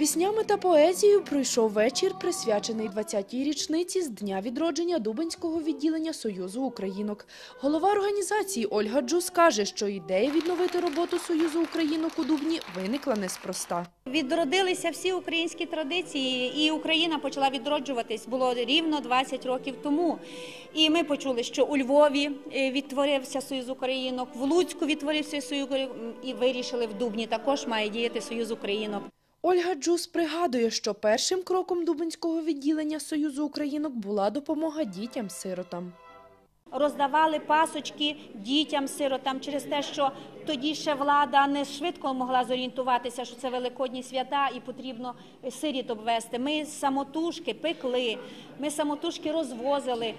Піснями та поезією пройшов вечір, присвячений 20-й річниці з дня відродження Дубенського відділення Союзу Українок. Голова організації Ольга Джус каже, що ідея відновити роботу Союзу Українок у Дубні виникла неспроста. Відродилися всі українські традиції, і Україна почала відроджуватись. Було рівно 20 років тому. І ми почули, що у Львові е, відтворився Союз Українок, в Луцьку відтворився Союз Українок, і вирішили в Дубні також має діяти Союз Українок. Ольга Джус пригадує, що першим кроком Дубенського відділення Союзу Українок була допомога дітям-сиротам. Роздавали пасочки дітям, сиротам через те, що тоді ще влада не швидко могла зорієнтуватися, що це великодні свята і потрібно сиріт обвести. Ми самотужки пекли, ми самотужки розвозили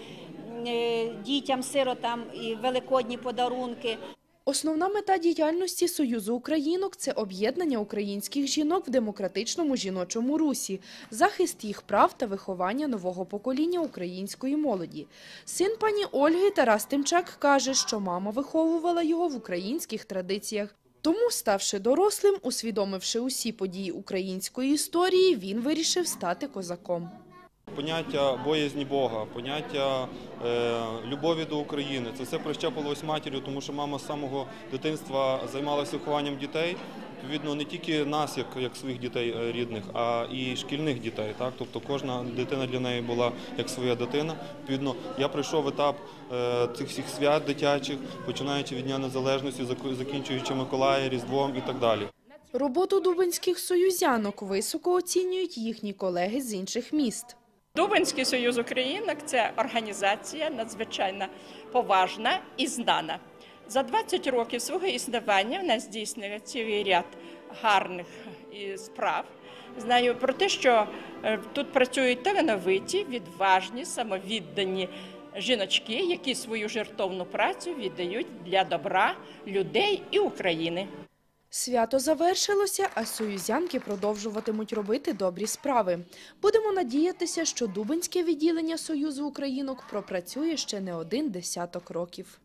е, дітям, сиротам і великодні подарунки. Основна мета діяльності Союзу Українок – це об'єднання українських жінок в демократичному жіночому русі, захист їх прав та виховання нового покоління української молоді. Син пані Ольги Тарас Тимчак каже, що мама виховувала його в українських традиціях. Тому, ставши дорослим, усвідомивши усі події української історії, він вирішив стати козаком. Поняття боязні Бога, поняття е, любові до України це все прищепилось матір'ю, тому що мама з самого дитинства займалася вихованням дітей. Відповідно, не тільки нас, як, як своїх дітей е, рідних, а і шкільних дітей. Так? Тобто кожна дитина для неї була як своя дитина. Відповідно, я пройшов етап е, цих всіх свят дитячих, починаючи від Дня Незалежності, закінчуючи Миколая, Різдвом і так далі. Роботу дубинських союзянок високо оцінюють їхні колеги з інших міст. Дубинський союз українок це організація надзвичайно поважна і знана. За 20 років свого існування в нас здійснили цілий ряд гарних справ. Знаю про те, що е, тут працюють талановиті, відважні, самовіддані жіночки, які свою жертовну працю віддають для добра людей і України. Свято завершилося, а союзянки продовжуватимуть робити добрі справи. Будемо надіятися, що Дубинське відділення Союзу Українок пропрацює ще не один десяток років.